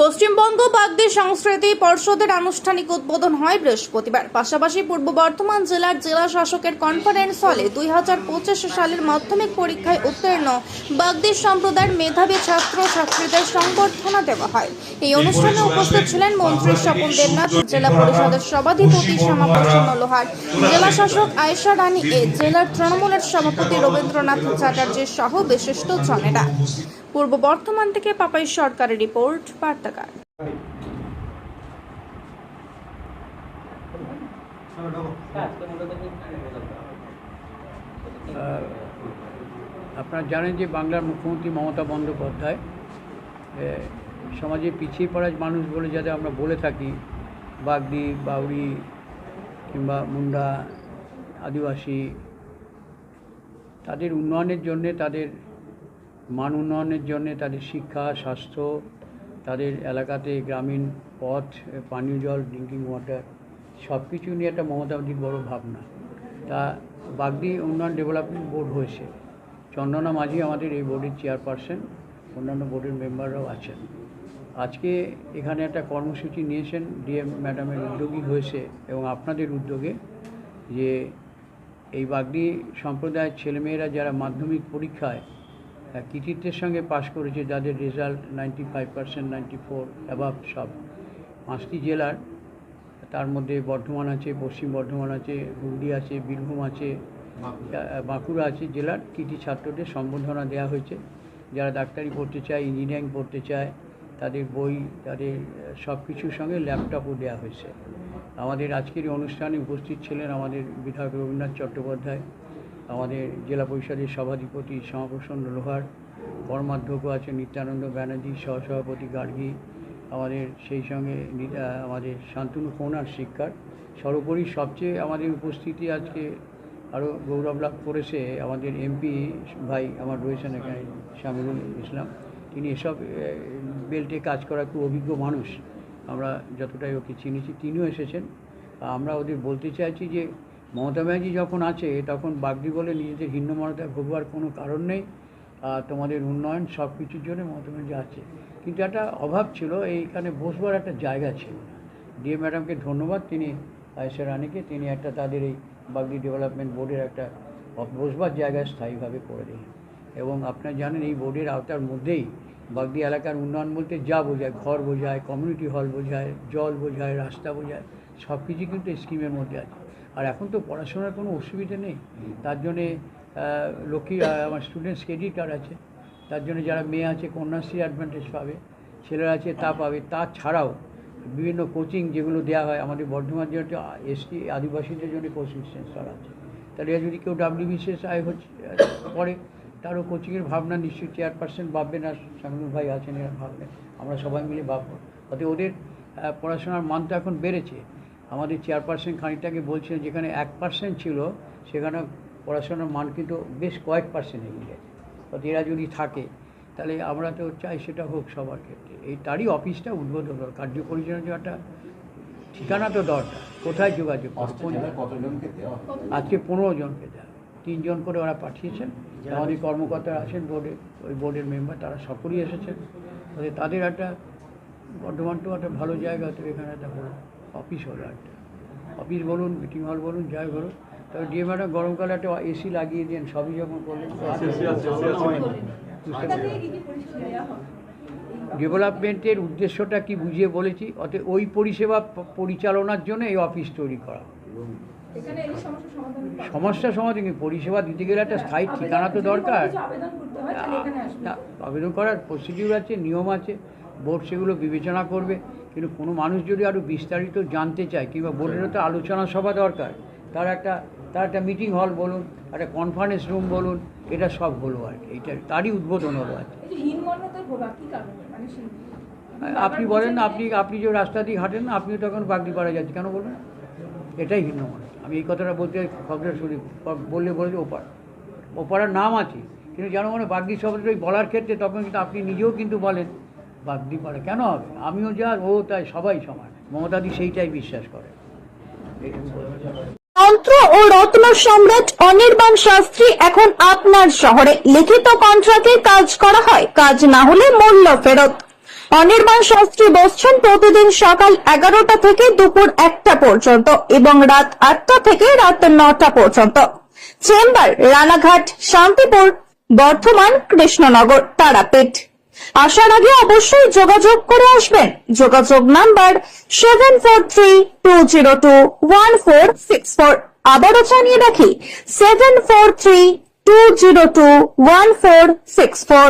পশ্চিমবঙ্গ বাগদি সংস্কৃতি পর্ষদের আনুষ্ঠানিক উদ্বোধন হয় বৃহস্পতিবার। পাশাপাশি পূর্ব বর্ধমান জেলার জেলা শাসকের কনফারেন্স হলে দুই হাজার পঁচিশ সালের মাধ্যমিক পরীক্ষায় উত্তীর্ণ বাগদি সম্প্রদায়ের মেধাবী ছাত্র ছাত্রীদের সংবর্ধনা দেওয়া হয়। এই অনুষ্ঠানে উপস্থিত ছিলেন মন্ত্রী স্বপন দেবনাথ জেলা পরিষদের সভাধিপতি শ্যামাপ্রসন্ন লোহার জেলা শাসক আয়েশা রানী এ জেলার তৃণমূলের সভাপতি রবীন্দ্রনাথ চ্যাটার্জি সহ বিশিষ্ট জনেরা। পূর্ব বর্ধমান থেকে পাপাই সরকারের রিপোর্ট বার্তাকার আপনারা জানেন যে বাংলার মুখ্যমন্ত্রী মমতা বন্দ্যোপাধ্যায় সমাজে পিছিয়ে পড়া মানুষ বলে যাতে আমরা বলে থাকি, বাগদি বাউরি কিংবা মুন্ডা, আদিবাসী, তাদের উন্নয়নের জন্যে তাদের মান উন্নয়নের জন্যে তাদের শিক্ষা, স্বাস্থ্য, তাদের এলাকাতে গ্রামীণ পথ, পানীয় জল ড্রিঙ্কিং ওয়াটার সব কিছু নিয়ে একটা মমতাদির বড় ভাবনা। তা বাগদি উন্নয়ন ডেভেলপমেন্ট বোর্ড হয়েছে। চন্দনা মাঝি আমাদের এই বোর্ডের চেয়ারপারসন অন্যান্য বোর্ডের মেম্বাররাও আছেন। আজকে এখানে একটা কর্মসূচি নিয়েছেন ডিএম ম্যাডামের উদ্যোগী হয়েছে এবং আপনাদের উদ্যোগে যে এই বাগদি সম্প্রদায়ের ছেলেমেয়েরা যারা মাধ্যমিক পরীক্ষায় কৃতিত্বের সঙ্গে পাশ করেছে যাদের result ninety five percent ninety four above সব। পাঁচটি জেলার তার মধ্যে বর্ধমান আছে পশ্চিম বর্ধমান আছে হুগলি আছে বীরভূম আছে বাঁকুড়া। আছে জেলার কৃতি ছাত্রদের সম্বর্ধনা দেওয়া হয়েছে। যারা ডাক্তারি পড়তে চায় ইঞ্জিনিয়ারিং পড়তে চায় তাদের বই তাদের সব কিছুর সঙ্গে ল্যাপটপও দেওয়া হয়েছে। আমাদের আজকের অনুষ্ঠানে উপস্থিত ছিলেন আমাদের বিধায়ক রবীন্দ্রনাথ চট্টোপাধ্যায় আমাদের জেলা পরিষদের সভাধিপতি শ্যামাপ্রসন্ন লোহার কর্মাধ্যক্ষ আছে নিত্যানন্দ ব্যানার্জি, সহসভাপতি গার্গী, আমাদের সেই সঙ্গে আমাদের শান্তনু কোনার শিক্ষার সর্বোপরি সবচেয়ে আমাদের উপস্থিতি আজকে আরও গৌরব লাভ করেছে আমাদের এমপি ভাই আমার রয়েছেন এখানে শামিরুল ইসলাম। তিনি এসব বেল্টে কাজ করা খুব অভিজ্ঞ মানুষ। আমরা যতটাই ওকে চিনেছি, তিনিও এসেছেন। আমরা ওদের বলতে চাইছি যে মমতা ব্যানার্জি যখন আছে, তখন বাগদি বলে নিজেদের হিন্নমনতা ভোগবার কোনো কারণ নেই। তোমাদের উন্নয়ন সব কিছুর জন্য মমতা ব্যানার্জি আছে। কিন্তু একটা অভাব ছিল, এইখানে বসবার একটা জায়গা ছিল ডিএ ম্যাডামকে ধন্যবাদ, তিনি আয়েশা রানীকে, তিনি একটা তাদের এই বাগদি ডেভেলপমেন্ট বোর্ডের একটা বসবার জায়গা স্থায়ীভাবে করে দিলেন এবং আপনারা জানেন, এই বোর্ডের আওতার মধ্যেই বাগদি এলাকার উন্নয়ন বলতে যা বোঝায়, ঘর বোঝায় কমিউনিটি হল বোঝায়, জল বোঝায়, রাস্তা বোঝায় সব কিছু কিন্তু স্কিমের মধ্যে আছে। আর এখন তো পড়াশোনার কোনো অসুবিধা নেই। তার জন্যে লক্ষ্মী আমার স্টুডেন্টস ক্রেডিট কার্ড আছে। তার জন্য যারা মেয়ে আছে, কন্যাশ্রী অ্যাডভান্টেজ পাবে, ছেলেরা আছে, তা পাবে। তাছাড়াও বিভিন্ন কোচিং যেগুলো দেওয়া হয়, আমাদের বর্ধমান জেলাতে এসটি আদিবাসীদের জন্য কোচিং সেন্টার আছে। তাহলে যদি কেউ ডাব্লিউবিসিএস আয় হচ্ছে পড়ে তারও কোচিংয়ের ভাবনা নিশ্চয়ই চেয়ারপারসন ভাববেন আর শামিনুল ভাই আছেন, এরা ভাববেন আমরা সবাই মিলে ভাববো। অতএব ওদের পড়াশোনার মান তো এখন বেড়েছে। আমাদের চেয়ারপারসন খানিকটাকে বলছিলেন যেখানে এক পার্সেন্ট ছিল সেখানে পড়াশোনার মান কিন্তু বেশ কয়েক পার্সেন্ট এগিয়ে গেছে। অর্থাৎ এরা যদি থাকে তাহলে আমরা তো চাই সেটা হোক সবার ক্ষেত্রে। এই তারই অফিসটা উদ্বোধন দরকার কার্য পরিচালনার জন্য একটা ঠিকানা তো দরকার কোথায় যোগাযোগ? আজকে পনেরো জনকে দেওয়া তিনজন করে ওরা পাঠিয়েছেন। আমাদের কর্মকর্তারা আছেন বোর্ডে ওই বোর্ডের মেম্বার তারা সকলেই এসেছেন। তাদের তাদের একটা বর্ধমান তো একটা ভালো জায়গা তো এখানে একটা অফিস হলো একটা অফিস বলুন মিটিং হল বলুন যাই বলুন। তবে ডিএ ম্যাডাম গরমকালে একটা এসি লাগিয়ে দিন সবই যখন করলেন বুঝতে পারলাম। ডেভেলপমেন্টের উদ্দেশ্যটা কি বুঝিয়ে বলেছি অতএব ওই পরিষেবা পরিচালনার জন্য এই অফিস তৈরি করা। এখানে এই সমস্যার সমাধান পাওয়া সমস্যা সমাধান পরিষেবা দিতে গেলে একটা স্থায়ী ঠিকানা তো দরকার। আবেদন করতে হয় তাহলে এখানে আসবে। না, আবেদন করার প্রসিডিউর আছে নিয়ম আছে বোর্ড সেগুলো বিবেচনা করবে। কিন্তু কোনো মানুষ যদি আরও বিস্তারিত জানতে চায় কিংবা বোর্ডেরও তো আলোচনা সভা দরকার তার একটা তার একটা মিটিং হল বলুন একটা কনফারেন্স রুম বলুন এটা সব হলো আর কি। এইটা তারই উদ্বোধন হলো আর কি। এই যে হীনমন্যতায় ভোগা কি কারণে? মানে সেই আপনি বলেন না আপনি আপনি যে রাস্তা দিয়ে হাঁটেন না আপনিও তখন বাগদিপাড়া যাচ্ছেন কেন বলুন এটাই ভিন্ন মনে আমি এই কথাটা বলতে খবরের শুনি বললে বলেছে ওপার। ওপাড়ার নাম আছে কিন্তু যেন মনে বাগদি শব্দটা ওই বলার ক্ষেত্রে তখন কিন্তু আপনি নিজেও কিন্তু বলেন। বাগদিপাড়া কেন হবে? আমিও যা ও তাই সবাই সমান। মমতাদি সেইটাই বিশ্বাস করে। তন্ত্র ও রত্ন সম্রাট অনির্বাণ শাস্ত্রী এখন আপনার শহরে। লিখিত কন্ট্রাক্টে কাজ করা হয়। কাজ না হলে মূল্য ফেরত। অনির্বাণ শাস্ত্রী বসছেন প্রতিদিন সকাল এগারোটা থেকে দুপুর একটা পর্যন্ত এবং রাত আটটা থেকে রাত নটা পর্যন্ত। চেম্বার, রানাঘাট, শান্তিপুর, বর্ধমান, কৃষ্ণনগর, তারাপীঠ। আসার আগে অবশ্যই যোগাযোগ করে আসবেন। যোগাযোগ number seven four three two zero two one four six four আবারও জানিয়ে রাখি seven four three two zero two one four six four